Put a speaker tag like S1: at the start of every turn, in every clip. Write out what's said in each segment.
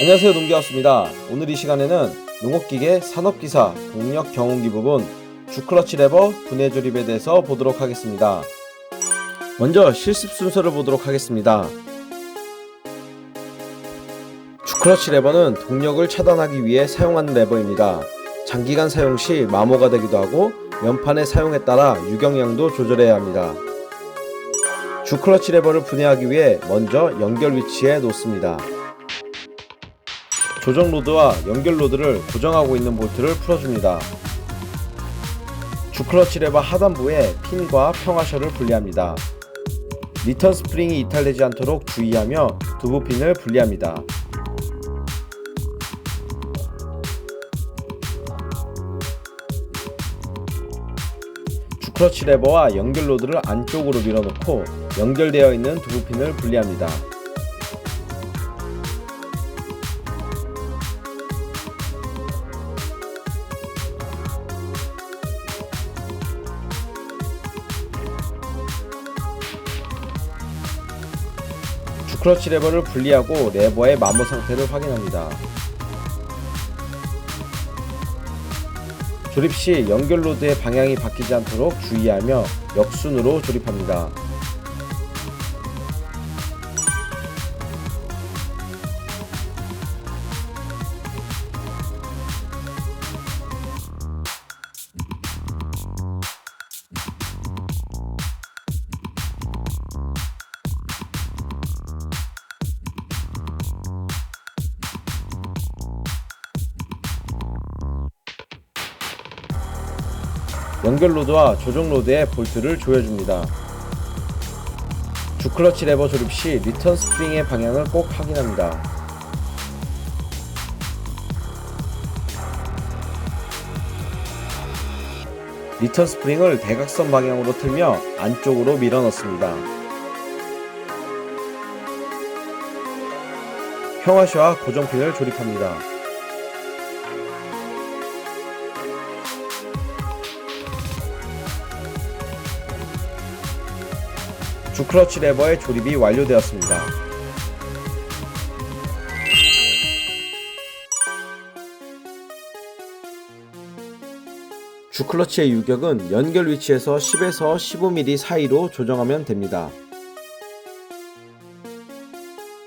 S1: 안녕하세요 농기하우스입니다. 오늘 이 시간에는 농업기계 산업기사 동력 경운기 부분 주클러치 레버 분해 조립에 대해서 보도록 하겠습니다. 먼저 실습 순서를 보도록 하겠습니다. 주클러치 레버는 동력을 차단하기 위해 사용하는 레버입니다. 장기간 사용 시 마모가 되기도 하고 연판의 사용에 따라 유경량도 조절해야 합니다. 주클러치 레버를 분해하기 위해 먼저 연결 위치에 놓습니다. 조정 로드와 연결 로드를 고정하고 있는 볼트를 풀어줍니다. 주클러치 레버 하단부에 핀과 평화셔를 분리합니다. 리턴 스프링이 이탈되지 않도록 주의하며 두부 핀을 분리합니다. 주클러치 레버와 연결 로드를 안쪽으로 밀어넣고 연결되어 있는 두부 핀을 분리합니다. 주클러치 레버를 분리하고 레버의 마모 상태를 확인합니다. 조립 시 연결 로드의 방향이 바뀌지 않도록 주의하며 역순으로 조립합니다. 연결 로드와 조정 로드에 볼트를 조여줍니다. 주클러치 레버 조립 시 리턴 스프링의 방향을 꼭 확인합니다. 리턴 스프링을 대각선 방향으로 틀며 안쪽으로 밀어 넣습니다. 평화시와 고정핀을 조립합니다. 주클러치 레버의 조립이 완료되었습니다. 주클러치의 유격은 연결 위치에서 10에서 15mm 사이로 조정하면 됩니다.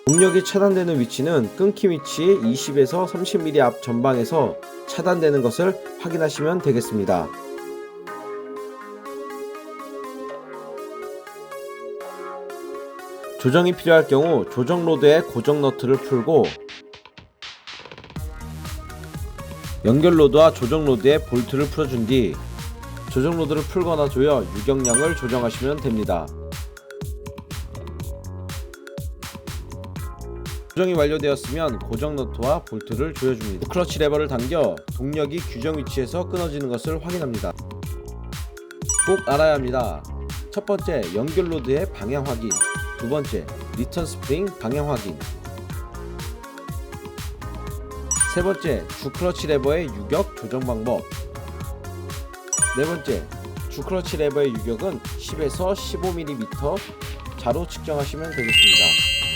S1: 동력이 차단되는 위치는 끊기 위치 20에서 30mm 앞 전방에서 차단되는 것을 확인하시면 되겠습니다. 조정이 필요할 경우 조정 로드에 고정 너트를 풀고 연결 로드와 조정 로드에 볼트를 풀어준 뒤 조정 로드를 풀거나 조여 유경량을 조정하시면 됩니다. 조정이 완료되었으면 고정 너트와 볼트를 조여줍니다. 클러치 레버를 당겨 동력이 규정 위치에서 끊어지는 것을 확인합니다. 꼭 알아야 합니다. 첫 번째, 연결 로드의 방향 확인. 두 번째, 리턴 스프링 방향 확인. 세 번째, 주 클러치 레버의 유격 조정 방법. 네 번째, 주 클러치 레버의 유격은 10에서 15mm 자로 측정하시면 되겠습니다.